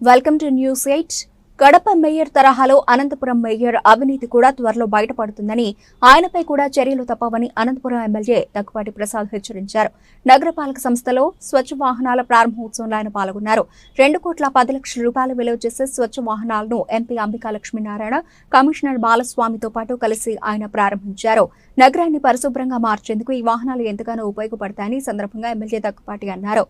Welcome to news eight Kadapa mayor తరహాలో Anantapur mayor అవినీతి కూడా త్వరలో బయటపడుతుందని ఆయనపై కూడా చర్యలు తప్పవని అనంతపురం ఎమ్మెల్యే దగ్గుపాటి ప్రసాద్ హెచ్చరించారు. నగరపాలక సంస్థలో స్వచ్ఛ వాహనాల ప్రారంభోత్సవంలో ఆయన పాల్గొన్నారు. రెండు కోట్ల పది లక్షల రూపాయలు విలువ చేసే స్వచ్ఛ వాహనాలను ఎంపీ అంబికా లక్ష్మీనారాయణ కమిషనర్ బాలస్వామితో పాటు కలిసి ఆయన ప్రారంభించారు. నగరాన్ని పరిశుభ్రంగా మార్చేందుకు ఈ వాహనాలు ఎంతగానో ఉపయోగపడతాయని సందర్భంగా ఎమ్మెల్యే దగ్గుపాటి అన్నారు.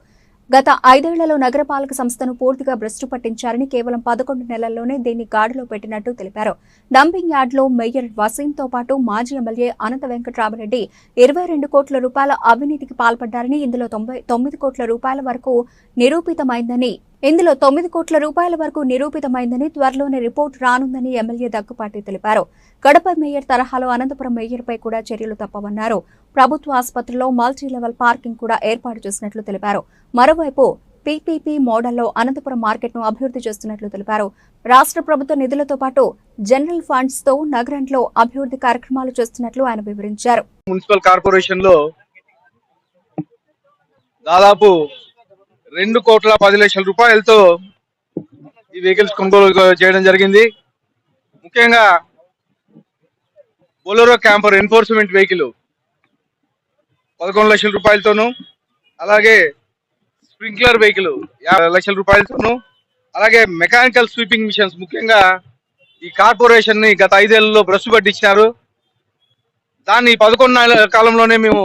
గత ఐదేళ్ళలో నగరపాలక సంస్థను పూర్తిగా భ్రష్టు పట్టించారని కేవలం పదకొండు నెలల్లోనే దీన్ని గాడిలో పెట్టినట్టు తెలిపారు. డంపింగ్ యార్డ్లో మేయర్ వసీంతో పాటు మాజీ ఎమ్మెల్యే అనంత వెంకట్రామరెడ్డి ఇరవై రెండు కోట్ల రూపాయల అవినీతికి పాల్పడ్డారని ఇందులో తొంభై తొమ్మిది కోట్ల రూపాయల వరకు నిరూపితమైందని ఇందులో తొమ్మిది కోట్ల రూపాయల వరకు నిరూపితమైందని త్వరలోనే రిపోర్ట్ రానుందని ఎమ్మెల్యే దగ్గుపాటి తెలిపారు. కడప మేయర్ తరహాలో అనంతపురం మేయర్పై కూడా చర్యలు తప్పవన్నారు. ప్రభుత్వ ఆసుపత్రిలో మల్టీ లెవెల్ పార్కింగ్ కూడా ఏర్పాటు చేసినట్లు తెలిపారు. మరోవైపు పీపీపీ మోడల్లో అనంతపురం మార్కెట్ను అభివృద్ధి చేస్తున్నట్లు తెలిపారు. రాష్ట్ర ప్రభుత్వ నిధులతో పాటు జనరల్ ఫండ్స్తో నగరంలో అభివృద్ధి కార్యక్రమాలు చేస్తున్నట్లు ఆయన వివరించారు. మున్సిపల్ కార్పొరేషన్లో దాదాపు రెండు కోట్ల పది లక్షల రూపాయలతో ఈ వెహికల్స్ కొనుగోలు చేయడం జరిగింది. ముఖ్యంగా బొలెరో క్యాంపర్ ఎన్ఫోర్స్మెంట్ వెహికల్ పదకొండు లక్షల రూపాయలతోనూ అలాగే స్ప్రింక్లర్ వెహికల్ యాభై లక్షల రూపాయలతోనూ అలాగే మెకానికల్ స్వీపింగ్ మిషన్స్ ముఖ్యంగా ఈ కార్పొరేషన్ని గత ఐదేళ్ళలో బ్రష్ పట్టించినారు. దాన్ని పదకొండు కాలంలోనే మేము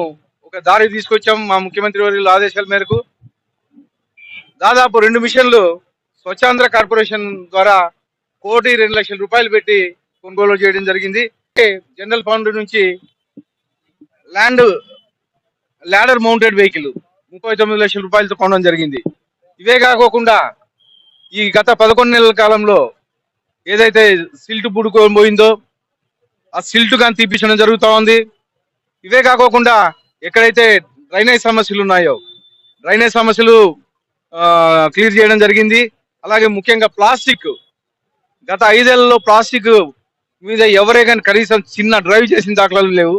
ఒక దారి తీసుకొచ్చాం మా ముఖ్యమంత్రి వారి ఆదేశాల మేరకు. దాదాపు రెండు మిషన్లు స్వచ్ఛాంధ్ర కార్పొరేషన్ ద్వారా కోటి రెండు లక్షల రూపాయలు పెట్టి కొనుగోలు చేయడం జరిగింది. జనరల్ ఫండ్ నుంచి ల్యాండ్ ల్యాడర్ మౌంటెడ్ వెహికల్ ముప్పై తొమ్మిది లక్షల రూపాయలతో కొనడం జరిగింది. ఇవే కాకోకుండా ఈ గత పదకొండు నెలల కాలంలో ఏదైతే సిల్ట్ పుడుకోబోయిందో పోయిందో ఆ సిల్ట్ కానీ తీపించడం జరుగుతూ ఉంది. ఇవే కాకోకుండా ఎక్కడైతే డ్రైనేజ్ సమస్యలు ఉన్నాయో డ్రైనేజ్ సమస్యలు క్లియర్ చేయడం జరిగింది. అలాగే ముఖ్యంగా ప్లాస్టిక్. గత ఐదేళ్ళలో ప్లాస్టిక్ మీద ఎవరే కానీ కనీసం చిన్న డ్రైవ్ చేసిన దాఖలాలు లేవు.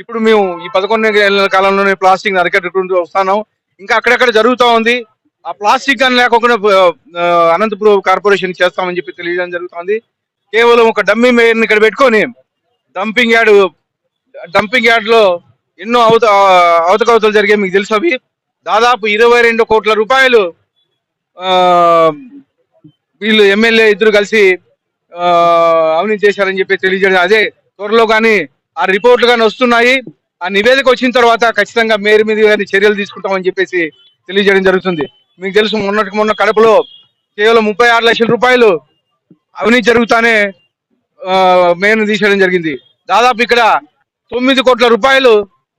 ఇప్పుడు మేము ఈ పదకొండు ఏళ్ళ కాలంలోనే ప్లాస్టిక్ అరికట్టుకుంటూ వస్తున్నాం. ఇంకా అక్కడక్కడ జరుగుతూ ఉంది. ఆ ప్లాస్టిక్ అని లేకుండా అనంతపురం కార్పొరేషన్ చేస్తామని చెప్పి తెలియజేయడం జరుగుతుంది. కేవలం ఒక డంపింగ్ మేయర్ని ఇక్కడ పెట్టుకొని డంపింగ్ యార్డ్ డంపింగ్ యార్డ్లో ఎన్నో అవత అవతకవతలు జరిగాయి. మీకు తెలుసు అవి. దాదాపు ఇరవై రెండు కోట్ల రూపాయలు వీళ్ళు ఎమ్మెల్యే ఇద్దరు కలిసి అవినీతి చేశారని చెప్పి తెలియజేయడం. అదే త్వరలో కానీ ఆ రిపోర్ట్లు కానీ వస్తున్నాయి. ఆ నివేదిక వచ్చిన తర్వాత ఖచ్చితంగా మేరు మీద కానీ చర్యలు తీసుకుంటామని చెప్పేసి తెలియజేయడం జరుగుతుంది. మీకు తెలుసు మొన్నటికి మొన్న కడపలో కేవలం ముప్పై ఆరు లక్షల రూపాయలు అవినీతి జరుగుతానే మేను తీసేయడం జరిగింది. దాదాపు ఇక్కడ తొమ్మిది కోట్ల రూపాయలు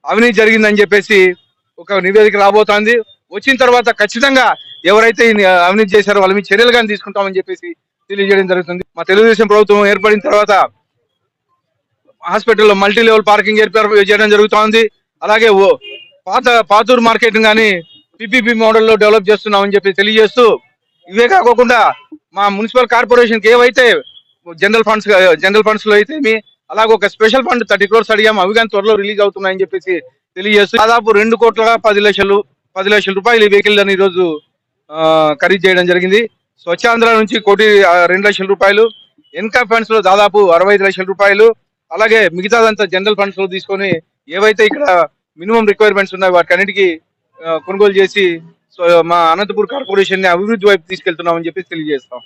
అవినీతి జరిగిందని చెప్పేసి ఒక నివేదిక రాబోతోంది. వచ్చిన తర్వాత ఖచ్చితంగా ఎవరైతే అవినీతి చేశారో వాళ్ళ మీద చర్యలు కానీ తీసుకుంటామని చెప్పేసి తెలియజేయడం జరుగుతుంది. మా తెలుగుదేశం ప్రభుత్వం ఏర్పడిన తర్వాత హాస్పిటల్లో మల్టీ లెవెల్ పార్కింగ్ ఏర్పాటు చేయడం జరుగుతోంది. అలాగే ఓ పాత పాతూరు మార్కెట్ కానీ పిపిపి మోడల్లో డెవలప్ చేస్తున్నామని చెప్పి తెలియజేస్తూ ఇవే కాకుండా మా మున్సిపల్ కార్పొరేషన్ ఏవైతే జనరల్ ఫండ్స్ జనరల్ ఫండ్స్లో అయితే మీ అలాగే ఒక స్పెషల్ ఫండ్ థర్టీ క్రోర్స్ అడిగాము. అవి కానీ త్వరలో రిలీజ్ అవుతున్నాయని చెప్పేసి తెలియజేస్తూ దాదాపు రెండు కోట్ల పది లక్షలు పది లక్షల రూపాయలు ఈ వెహికల్ అని ఈరోజు ఖరీదు చేయడం జరిగింది. స్వచ్ఛాంధ్ర నుంచి కోటి రెండు లక్షల రూపాయలు ఇన్కమ్ ఫండ్స్లో దాదాపు అరవై ఐదు లక్షల రూపాయలు అలాగే మిగతాదంతా జనరల్ ఫండ్స్లో తీసుకొని ఏవైతే ఇక్కడ మినిమం రిక్వైర్మెంట్స్ ఉన్నాయో వాటికన్నిటికీ కొనుగోలు చేసి సో మా అనంతపూర్ కార్పొరేషన్ని అభివృద్ధి వైపు తీసుకెళ్తున్నామని చెప్పి తెలియజేస్తాం.